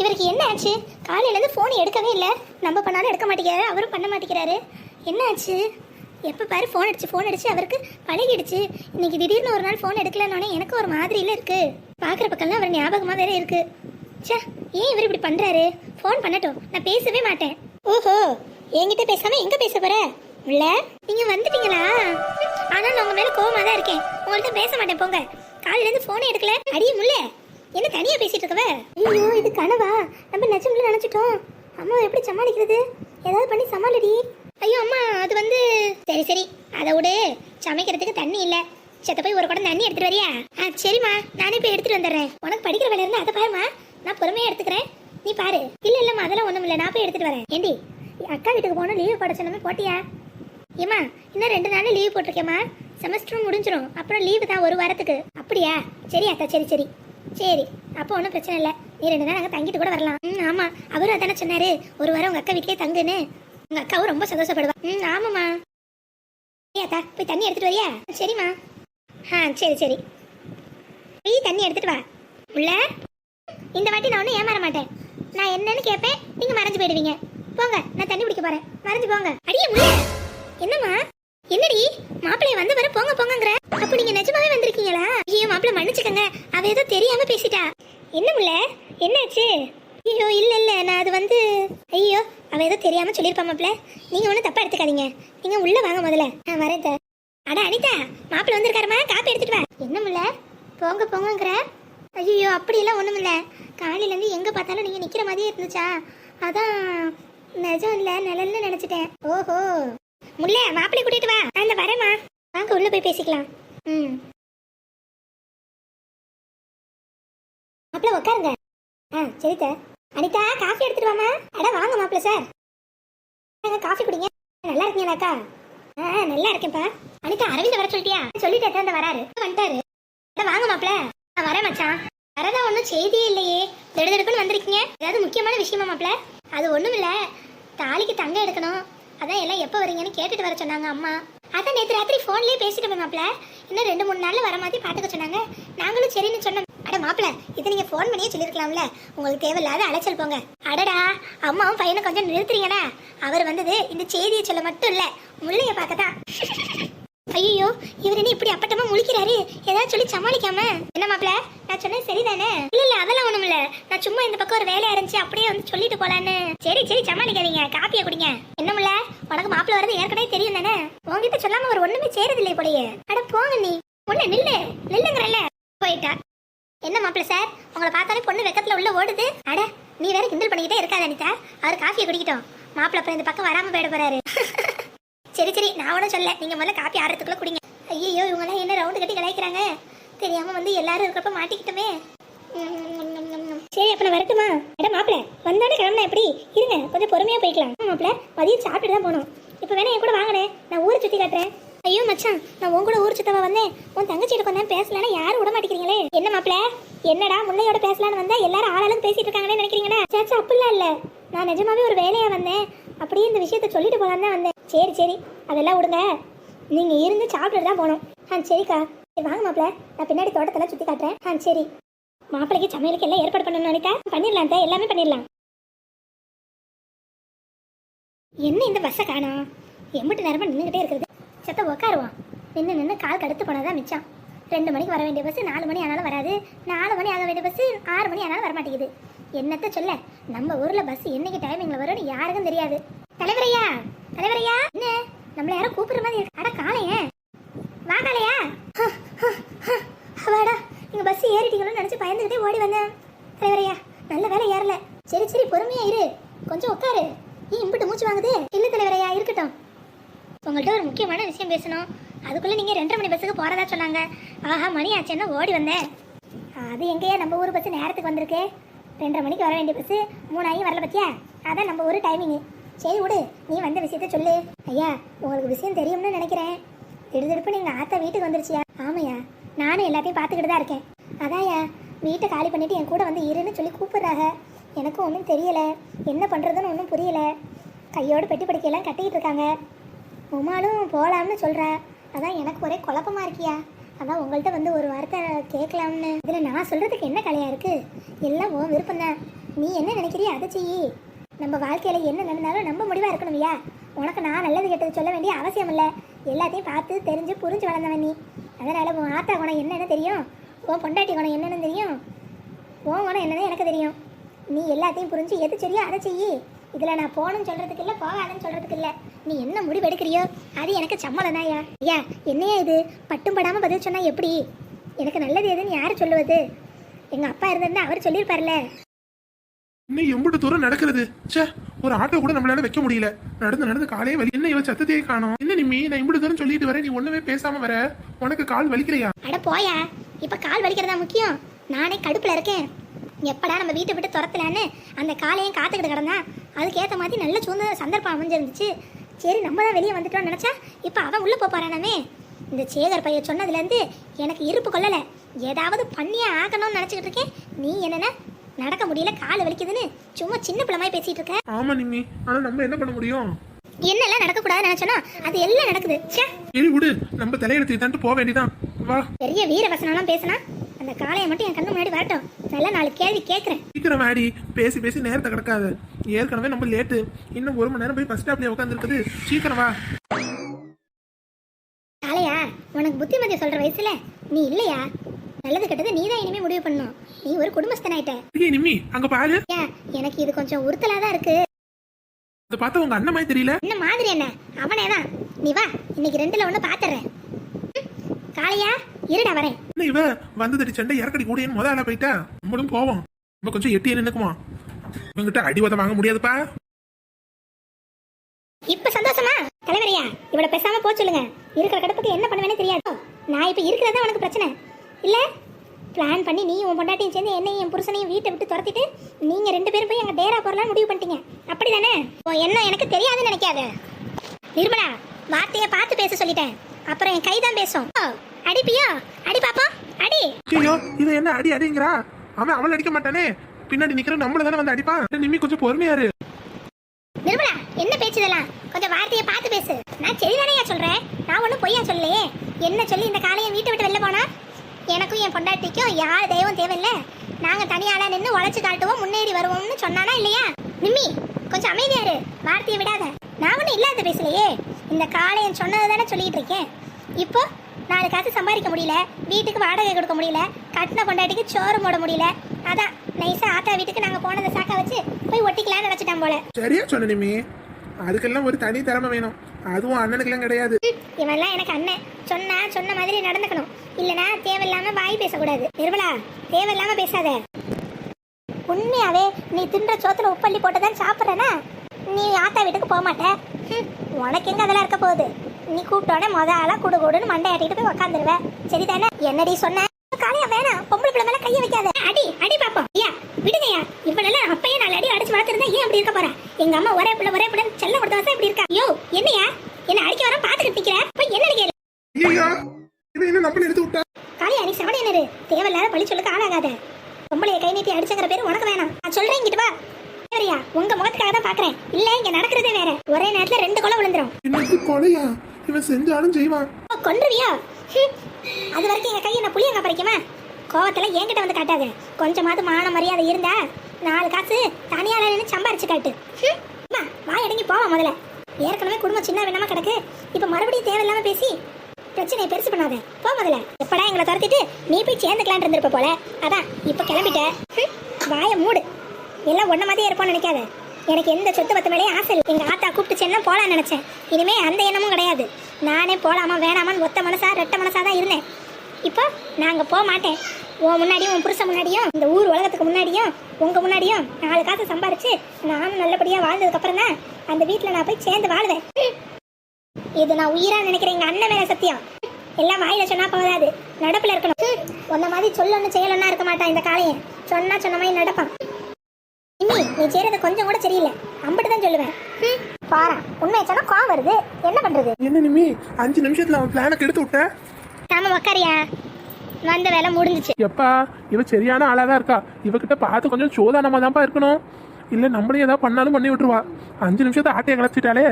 இவருக்கு என்ன ஆச்சு? காலையிலேருந்து ஃபோன் எடுக்கவே இல்லை. நம்ம பண்ணாலும் எடுக்க மாட்டேங்கிறாரு அவரும் பண்ண மாட்டேங்கிறாரு. என்ன ஆச்சு? எப்போ பாரு ஃபோன் அடிச்சு ஃபோன் அடிச்சு அவருக்கு பழகிடுச்சு. இன்னைக்கு திடீர்னு ஒரு நாள் ஃபோன் எடுக்கலன்னொன்னே எனக்கு ஒரு மாதிரியில் இருக்கு. பார்க்குற பக்கம்லாம் அவர் ஞாபகமாக வேற இருக்கு. ச்சே ஏன் இவர் இப்படி பண்ணுறாரு ஃபோன் பண்ணட்டும். நான் பேசவே மாட்டேன். ஓஹோ என்கிட்ட பேசாம எங்க பேச போற? உள்ள? நீங்க வந்துட்டீங்களா? ஆனா நான் உங்க மேல கோவமா தான் இருக்கேன். உங்கள்ட்ட பேச மாட்டேன் போங்க. காலையில இருந்து போனே எடுக்கல. அடியே முல்ல என்ன தனியா பேசிட்டு இருக்கவ? ஐயோ இது கனவா? நம்ம நிஜம்ல நினைச்சிட்டோம். அம்மா எப்படி சமாளிக்கிறது? ஏதாவது பண்ணி சமாளிடி. ஐயோ அம்மா அது வந்து சரி சரி. அதை விடு. சமைக்கிறதுக்கு தண்ணி இல்ல. செத்த போய் ஒரு குடம் தண்ணி எடுத்துட்டு வரியா? ஆ சரிம்மா. நானே போய் எடுத்துட்டு வந்துடுறேன். உனக்கு படிக்கிற வேலை இருந்தா அதை பாருமா நான் பொறுமையா எடுத்துக்கிறேன். நீ பாரு. இல்ல இல்லம்மா அதெல்லாம் ஒண்ணும் இல்ல. நான் போய் எடுத்துட்டு வரேன். ஏண்டி அக்கா வீட்டுக்கு போனோம் லீவு போட சொன்னமே போட்டியா? ஏமா இன்னும் ரெண்டு நாள் லீவ் போட்டிருக்கேம்மா. செமஸ்டரும் முடிஞ்சிடும் அப்புறம் லீவு தான் ஒரு வாரத்துக்கு. அப்படியா? சரி அக்கா சரி சரி. சரி அப்போ ஒன்றும் பிரச்சனை இல்லை. நீ ரெண்டு நாள் அங்கே தங்கிட்டு கூட வரலாம். ம் ஆமாம் அவரும் அதானே சொன்னார். ஒரு வாரம் உங்கள் அக்கா வீட்லயே தங்குன்னு. உங்கள் அக்காவும் ரொம்ப சந்தோஷப்படுவா. ம் ஆமாம்மா. ஏய் போய் தண்ணி எடுத்துகிட்டு வரியா? சரிம்மா. ஆ சரி சரி. போய் தண்ணி எடுத்துகிட்டு வா. உள்ள. இந்த வாட்டி நான் ஒன்றும் ஏமாற மாட்டேன். நான் என்னன்னு கேட்பேன் நீங்கள் மறைஞ்சு போயிடுவீங்க. போங்க நான் தண்ணி குடிக்க போகிறேன் மறைஞ்சு போங்க. அடியே முள்ள. என்னம்மா? என்னடி மாப்பிளைய வந்து வர போங்க போங்கங்கற? அப்ப நீங்க நிஜமாவே வந்திருக்கீங்களா? ஐயோ மாப்பிள மன்னிச்சுக்கங்க. அவ ஏதோ தெரியாம பேசிட்டா. என்ன முல்ல? என்னாச்சு? ஐயோ இல்ல இல்ல நான் அது வந்து ஐயோ அவ ஏதோ தெரியாம சொல்லிருப்பா மாப்பிள்ள. நீங்க ஒன்றும் தப்பா எடுத்துக்காதீங்க. நீங்க உள்ள வாங்க முதல்ல. நான் வரேன் சார் அட அனிதா மாப்பிள்ளை வந்திருக்காருமா? காப்பி எடுத்துட்டு வா. என்ன முள்ள போங்க போங்கங்கற? ஐயோ அப்படியெல்லாம் ஒன்றும் இல்லை. காலையிலேருந்து எங்கே பார்த்தாலும் நீங்கள் நிற்கிற மாதிரியே இருந்துச்சா? அதான் நிஜம் இல்லை நிழல்னு நினச்சிட்டேன். ஓஹோ. முல்ல மாப்பிள்ளை கூட்டிட்டு வா. அந்த வரேம்மா. வாங்க உள்ளே போய் பேசிக்கலாம். ம். மாப்பிள்ள உட்காருங்க ஆ சரி சார் அனிதா காஃபி எடுத்துட்டு வாமா அட வாங்க மாப்பிள்ள சார். வாங்க, காஃபி குடிங்க? நல்லா இருக்கீங்களாக்கா ஆ நல்லா இருக்கேன்ப்பா. அனிதா அரவிந்த் வர சொல்லிட்டியா? சொல்லிட்டே தான் வராரு. வந்துட்டாரு. அட, வாங்க மாப்பிள்ள. நான் வரேன் மச்சான். வரதா ஒன்றும் செய்தியே இல்லையே. திடுதிடுப்புன்னு வந்திருக்கீங்க. ஏதாவது முக்கியமான விஷயமா மாப்பிள்ள? அது ஒன்றும் இல்லை தாலிக்கு தங்க எடுக்கணும். அதான் எல்லாம் எப்போ வரீங்கன்னு கேட்டுட்டு வர சொன்னாங்க அம்மா. அதான் நேற்று ராத்திரி ஃபோன்லேயே பேசிட்டு போய் இன்னும் ரெண்டு மூணு நாளில் வர மாதிரி பார்த்துக்க சொன்னாங்க. நாங்களும் சரின்னு சொன்னோம். அட மாப்பிள இதை நீங்கள் ஃபோன் பண்ணியே சொல்லியிருக்கலாம்ல. உங்களுக்கு தேவையில்லாத அலைச்சல் போங்க. அடடா அம்மாவும் பையனை கொஞ்சம் நிறுத்துறீங்கடா. அவர் வந்தது இந்த செய்தியை சொல்ல மட்டும் இல்லை முள்ளைய பார்க்க தான் ஐயோ இவர் என்ன இப்படி அப்பட்டமா முழிக்கிறாரு. ஏதாவது சொல்லி சமாளிக்காம. என்ன மாப்பிள நான் சொன்னது சரிதானே? இல்ல இல்ல அதெல்லாம் ஒண்ணும் இல்ல. நான் சும்மா இந்த பக்கம் ஒரு வேலையா இருந்துச்சு அப்படியே வந்து சொல்லிட்டு போலான்னு. சரி சரி சமாளிக்காதீங்க. காப்பிய குடிங்க. என்னமுல்ல உனக்கு மாப்பிள்ள வரது ஏற்கனவே தெரியும் தானே? உங்ககிட்ட சொல்லாம ஒரு ஒண்ணுமே சேரது இல்லையே போலயே. அட போங்க நீ. ஒண்ணு நில்லு. நில்லுங்கிறல்ல. போயிட்டா. என்ன மாப்பிள்ள சார்? உங்களை பார்த்தாலே பொண்ணு வெக்கத்துல உள்ள ஓடுது. அட நீ வேற கிண்டல் பண்ணிக்கிட்டே இருக்காத அனிதா. அவர் காஃபியை குடிக்கட்டும். மாப்பிள்ள அப்புறம் இந்த பக்கம் வராம போயிட போறாரு. சரி சரி. நான் ஒன்றும் சொல்ல நீங்கள் முதல்ல காப்பி ஆடுறதுக்குள்ள குடிங்க. ஐயோ இவங்கெல்லாம் என்ன ரவுண்டு கட்டி கலாய்க்கிறாங்க? தெரியாம வந்து எல்லாரும் இருக்கிறப்ப மாட்டிக்கிட்டோமே. சரி அப்ப நான் வரட்டுமா? அட மாப்பிள வந்தோடனே கிளம்புனா எப்படி? இருங்க கொஞ்சம் பொறுமையா போய்க்கலாம். மாப்பிள மதியம் சாப்பிட்டு தான் போகணும் இப்போ வேணா என் கூட வாங்கினேன் நான் ஊரை சுற்றி காட்டுறேன். ஐயோ மச்சான் நான் உன் கூட ஊர் சுத்தவா வந்தேன். உன் தங்கச்சிட்டு கொஞ்சம் பேசலன்னா யாரும் விட மாட்டேங்கிறீங்களே? என்ன மாப்பிள? என்னடா முன்னையோட பேசலான்னு வந்தா எல்லாரும் ஆளாளும் பேசிட்டு இருக்காங்கன்னு நினைக்கிறீங்களா? சேச்சா அப்படிலாம் இல்ல. நான் நிஜமாவே ஒரு வேலையா வந்தேன். அப்படியே இந்த விஷயத்த சொல்லிட்டு போலான்னு தான் வந்தேன். சரி சரி அதெல்லாம் விடுங்க. நீங்க இருந்து சாப்பிட்டுட்டு தான் போகணும் ஆ சரிக்கா. சரி வாங்க மாப்பிள. நான் பின்னாடி தோட்டத்தெல்லாம் சுத்தி காட்டுறேன். ஆ சரி. மாப்பிளைக்கு சமையலுக்கு எல்லாம் ஏற்பாடு பண்ணணும் அனிதா பண்ணிடலாம் தான் எல்லாமே பண்ணிடலாம் என்ன இந்த பஸ்ஸை காணோம்? எம்பிட்டு நேரமாக நின்றுக்கிட்டே இருக்குது செத்த உட்காருவான் நின்று நின்று கால் கடுத்து போனதான் மிச்சம். ரெண்டு மணிக்கு வர வேண்டிய பஸ் நாலு மணி ஆனாலும் வராது. நாலு மணி ஆக வேண்டிய பஸ் ஆறு மணி ஆனாலும் வரமாட்டேங்குது. என்னத்த சொல்ல? நம்ம ஊர்ல பஸ் என்னைக்கு டைமிங்ல வரும்னு யாருக்கும் தெரியாது. தலைவரையா? தலைவரையா? என்ன? நம்மள யாரும் கூப்பிடுற மாதிரி இருக்கு. அட காலையே வா காளையா. அவாடா. நீங்க பஸ் ஏறிட்டீங்களோன்னு நினச்சி பயந்துக்கிட்டே ஓடி வந்தேன் தலைவரையா நல்ல வேலை ஏறல. சரி சரி பொறுமையாக இரு. கொஞ்சம் உட்காரு. நீ இம்பிட்டு மூச்சு வாங்குது. இல்லை தலைவரையா இருக்கட்டும். உங்கள்கிட்ட ஒரு முக்கியமான விஷயம் பேசணும். அதுக்குள்ளே நீங்கள் ரெண்டரை மணி பஸ்ஸுக்கு போகிறதா சொன்னாங்க. ஆஹா மணி ஆச்சுன்னா ஓடி வந்தேன். அது எங்கேயா நம்ம ஊர் பஸ் நேரத்துக்கு வந்திருக்கு? ரெண்டரை மணிக்கு வர வேண்டிய பஸ்ஸு மூணாயும் வரல பத்தியா? அதான் நம்ம ஊர் டைமிங்கு சரி விடு. நீ வந்த விஷயத்த சொல்லு. ஐயா உங்களுக்கு விஷயம் தெரியும்னு நினைக்கிறேன். திடுதிடுப்பு நீங்கள் ஆத்தா வீட்டுக்கு வந்துருச்சியா? ஆமையா நானும் எல்லாத்தையும் பார்த்துக்கிட்டு தான் இருக்கேன். அதான்யா வீட்டை காலி பண்ணிட்டு என் கூட வந்து இருன்னு சொல்லி கூப்பிட்றாங்க. எனக்கும் ஒன்றும் தெரியல. என்ன பண்ணுறதுன்னு ஒன்றும் புரியல. கையோடு பெட்டி படிக்கையெல்லாம் கட்டிக்கிட்டு இருக்காங்க. உமாலும் போகலாம்னு சொல்கிறா அதான் எனக்கு ஒரே குழப்பமா இருக்கியா? அதான் உங்கள்கிட்ட வந்து ஒரு வார்த்தை கேட்கலாம்னு. இதில் நான் சொல்கிறதுக்கு என்ன கலையாக இருக்குது எல்லாம் உன் விருப்பம் தான் நீ என்ன நினைக்கிறியோ அதை செய்யி நம்ம வாழ்க்கையில் என்ன நடந்தாலும் நம்ம முடிவாக இருக்கணும் இல்லையா உனக்கு நான் நல்லது கெட்டது சொல்ல வேண்டிய அவசியம் இல்லை எல்லாத்தையும் பார்த்து தெரிஞ்சு புரிஞ்சு வளர்ந்தவன் நீ. அதனால் உன் ஆத்தா குணம் என்னென்ன தெரியும். உன் பொண்டாட்டி குணம் என்னன்னு தெரியும்? உன் குணம் என்னன்னு எனக்கு தெரியும். நீ எல்லாத்தையும் புரிஞ்சு எது சரியோ அதை செய்யி. இதில் நான் போகணும்னு சொல்கிறதுக்கு இல்லை போகாதன்னு சொல்கிறதுக்கு இல்லை நீ என்ன முடிவு எடுக்கிறியோ அது எனக்கு சம்மதம் தான்யா ஐயா என்னையா இது? பட்டும் படாமல் பதில் சொன்னால் எப்படி? எனக்கு நல்லது எதுன்னு யார் சொல்லுவது? எங்கள் அப்பா இருந்திருந்தா அவர் சொல்லியிருப்பார்ல இன்னும் எம்புட்டு தூரம் நடக்கிறது? ச்சே ஒரு ஆட்டோ கூட நம்மளால வைக்க முடியல. நடந்து நடந்து காலே வலி. என்ன இவ சத்தத்தையே காணோம்? என்ன நிம்மி நான் இம்புட்டு தூரம் சொல்லிட்டு வரேன் நீ ஒண்ணுமே பேசாம வர. உனக்கு கால் வலிக்கலையா அட போயா. இப்போ கால் வலிக்கிறதா முக்கியம்? நானே கடுப்பில் இருக்கேன். எப்படா நம்ம வீட்டை விட்டு துரத்தலான்னு அந்த காலையும் காத்துக்கிட்டு கிடந்தா அதுக்கேற்ற மாதிரி நல்ல சூழ்ந்த சந்தர்ப்பம் அமைஞ்சிருந்துச்சு. சரி நம்ம தான் வெளியே வந்துட்டோம்னு நினச்சா இப்போ அவன் உள்ளே போகிறானாமே இந்த சேகர் பையன் சொன்னதுலேருந்து எனக்கு இருப்பு கொள்ளலை. ஏதாவது பண்ணியே ஆகணும்னு நினச்சிக்கிட்டு இருக்கேன். நீ என்னென்ன? நடக்க முடியல கால் வலிக்குதுன்னு சும்மா சின்ன பிள்ளை மாதிரி பேசிகிட்டு இருக்க. ஆமா நிம்மி. ஆனா நம்ம என்ன பண்ண முடியும்? என்னெல்லாம் நடக்கக்கூடாதுன்னு நினச்சனோ அது எல்லாம் நடக்குது. சரி விடு. நம்ம தலையெடுத்து தந்துட்டு போக வேண்டியதான் வா. பெரிய வீர வசனம்லாம் பேசினா அந்த காளையை மட்டும் என் கண்ணு முன்னாடி வரட்டும். நல்லா நாலு கேள்வி கேட்குறேன் சீக்கிரம் வாடி. பேசி பேசி நேரத்தை கிடக்காது. ஏற்கனவே நம்ம லேட்டு இன்னும் ஒரு மணி நேரம் போய் பஸ் ஸ்டாப்லயே உட்காந்துருக்குது சீக்கிரம் வா. காளையா உனக்கு புத்திமதி சொல்ற வயசுல நீ இல்லையா? நல்லது கெட்டது நீ தான் இனிமே முடிவு பண்ணணும். நீ ஒரு குடும்பஸ்தனாயிட்ட. ஏய் நிம்மி அங்க பாரு. ஏன்? எனக்கு இது கொஞ்சம் உறுத்தலா தான் இருக்கு. அதை பார்த்தா உங்க அண்ணன் மாதிரி தெரியல? என்ன மாதிரி என்ன? அவனே தான் நீ வா இன்னைக்கு ரெண்டுல ஒண்ணு பாத்துறேன். காளையா? இருடா வரேன். என்ன இவ வந்ததடி சண்டை இறக்கடி கூடன்னு முத ஆளா போயிட்டா. நம்மளும் போவோம். நம்ம கொஞ்சம் எட்டியே நின்னுக்குமா இவங்கிட்ட அடி உத வாங்க முடியாதுப்பா. இப்ப சந்தோஷமா? தலைவரையா இவள பேசாம போ சொல்லுங்க. இருக்கிற கடப்புக்கு என்ன பண்ணுவேனே தெரியாது. நான் இப்ப இருக்கிறதா உனக்கு பிரச்சனை. இல்ல? பிளான் பண்ணி நீ உன் பொண்டாட்டியும் சேர்ந்து என்னையும் என் புருஷனையும் வீட்டை விட்டு துரத்திட்டு நீங்க ரெண்டு பேரும் போய் எங்க டேரா போறலாம் முடிவு பண்ணிட்டீங்க. அப்படிதானே? என்ன எனக்கு தெரியாதுன்னு நினைக்காத. நிர்மலா வார்த்தையை பார்த்து பேச சொல்லிட்டேன். அப்புறம் என் கை தான் பேசும். அடிப்பியா அடி பாப்போம் அடி ஐயோ இவ என்ன அடி அடிங்கிறா? அவன் அவளை அடிக்க மாட்டானே. பின்னாடி நிக்கிற நம்மள தானே வந்து அடிப்பான்? நிம்மி கொஞ்சம் பொறுமையாரு. நிர்மலா என்ன பேச்சு இதெல்லாம்? கொஞ்சம் வார்த்தையை பார்த்து பேசு. நான் சரிதானேயா சொல்றேன்? நான் ஒன்றும் பொய்யா சொல்லலையே. என்ன சொல்லி இந்த காலையை வீட்டை விட்டு வெளில போனா? எனக்கும் என் பொண்டாட்டிக்கும் யார் தெய்வம் தேவையில்ல? நாங்க தனியாளா நின்று உழைச்சு காட்டுவோம் முன்னேறி வருவோம்னு சொன்னானா இல்லையா? நிம்மி கொஞ்சம் அமைதியா இரு. வார்த்தையை விடாத. நான் ஒன்றும் இல்லாத பேசலையே. இந்த காளையன் சொன்னதை தானே சொல்லிட்டு இருக்கேன். இப்போ நாலு காசு சம்பாதிக்க முடியல. வீட்டுக்கு வாடகை கொடுக்க முடியல. கட்டின பொண்டாட்டிக்கு சோறு போட முடியல. அதான் நைஸா ஆத்தா வீட்டுக்கு நாங்க போனதை சாக்கா வச்சு போய் ஒட்டிக்கலாம்னு நினைச்சிட்டான் போல. சரியா சொன்ன நிம்மி அதுக்கெல்லாம் ஒரு தனி திறமை வேணும். அதுவும் அண்ணனுக்கெல்லாம் கிடையாது. இவெல்லாம் எனக்கு அண்ணன். சொன்னா சொன்ன மாதிரி நடந்துக்கணும். இல்லனா தேவையில்லாம வாய் பேசக்கூடாது. நிர்மலா தேவையில்லாம பேசாத. உண்மையாவே நீ தின்ற சோத்துல உப்பள்ளி போட்டுதான் சாப்பிட்றனா? நீ ஆத்தா வீட்டுக்கு போக மாட்ட. ஹம், உனக்கு எங்க அதெல்லாம் இருக்க போகுது? நீ கூப்பிட்டோட மொத ஆளா குடு குடுன்னு மண்டை ஆட்டிட்டு போய் உக்காந்துருவ. சரிதானே என்னடி சொன்ன? காலையா வேணாம் பொம்பளை பிள்ளை மேல கைய வைக்காத. அடி அடி பாப்போம். ஐயா விடுங்கய்யா. இவனெல்லாம் அப்பயே நாலு அடி அடிச்சு வளர்த்துருந்தா ஏன் அப்படி இருக்க போற? எங்க அம்மா ஒரே பிள்ளை ஒரே பிள்ளை செல்ல கொடுத்தா இப்படி இருக்கா? யோ என்னையா என்ன அடிக்க வர பாத்துக்கிட்டு நிக்கிற? போய் என்ன ஐயோ இவன் என்ன எடுத்து விட்டா? நீ தேவையில்லாத பழி சொல்லுக்கு ஆளாகாத. பொம்பளைய கை நீட்டி அடிச்சங்கிற பேர் உனக்கு வேணாம். நான் சொல்றேன் இங்கிட்டு வா. சரியா உங்க முகத்துக்காக தான் பாக்குறேன். இல்ல இங்க நடக்கிறதே வேற. ஒரே நேரத்துல ரெண்டு கொலை விழுந்துரும். இன்னைக்கு கொலையா? இவன் செஞ்சாலும் செய்வான். கொன்றுவியா. அது வரைக்கும் எங்க கையை நான் புளியங்க பறிக்குமா கோவத்துல என்கிட்ட வந்து காட்டாத. கொஞ்சமாவது மான மரியாதை இருந்தா நாலு காசு தனியால நின்று சம்பாரிச்சு காட்டு. வா இடங்கி போவா முதல்ல. ஏற்கனவே குடும்பம் சின்ன வேணாம கிடக்கு. இப்ப மறுபடியும் தேவையில்லாம பேசி பிரச்சனையை பெருசு பண்ணாத. போ முதல்ல. எப்படா எங்களை துரத்திட்டு நீ போய் சேர்ந்துக்கலான் இருந்திருப்ப போல. அதான் இப்ப கிளம்பிட்ட. வாய மூடு. எல்லாம் ஒன்ன மாதிரியே இருப்போம்னு நினைக்காத. எனக்கு எந்த சொத்து பத்து மேலேயும் ஆசை இல்லை. எங்கள் ஆத்தா கூப்பிட்டுச்சேன்னா போகலான்னு நினச்சேன். இனிமே அந்த எண்ணமும் கிடையாது. நானே போகலாமா வேணாமான்னு ஒத்த மனசா ரெட்ட மனசா தான் இருந்தேன். இப்போ நாங்கள் போக மாட்டேன். உன் முன்னாடியும் உன் புருஷன் முன்னாடியும் இந்த ஊர் உலகத்துக்கு முன்னாடியும் உங்கள் முன்னாடியும் நாலு காசு சம்பாரிச்சு நானும் நல்லபடியாக வாழ்ந்ததுக்கப்புறம் தான் அந்த வீட்டில் நான் போய் சேர்ந்து வாழ்வேன். இது நான் உயிராக நினைக்கிறேன் எங்கள் அண்ணன் மேலே சத்தியம். எல்லாம் வாயில சொன்னா போதாது. நடப்பில் இருக்கணும். உன்ன மாதிரி சொல்லணும் செய்யலன்னா இருக்க மாட்டான் இந்த காளையன். சொன்னா சொன்ன மாதிரி நடப்பான். இம்மி நீ செய்யறது கொஞ்சம் கூட சரியில்லை. அம்பிட்டு தான் சொல்லுவேன். பாரா உண்மையை சொன்னா கோவம் வருது. என்ன பண்றது? என்ன நிம்மி அஞ்சு நிமிஷத்துல அவன் பிளான கெடுத்து விட்ட? நாம உக்காரியா? வந்த வேலை முடிஞ்சுச்சு. எப்பா இவ சரியான ஆளாதான் இருக்கா. இவகிட்ட பார்த்து கொஞ்சம் சோதானமா தான்ப்பா இருக்கணும். இல்ல நம்மளே ஏதாவது பண்ணாலும் பண்ணி விட்டுருவா. அஞ்சு நிமிஷத்தை ஆட்டையை கலச்சிட்டாலே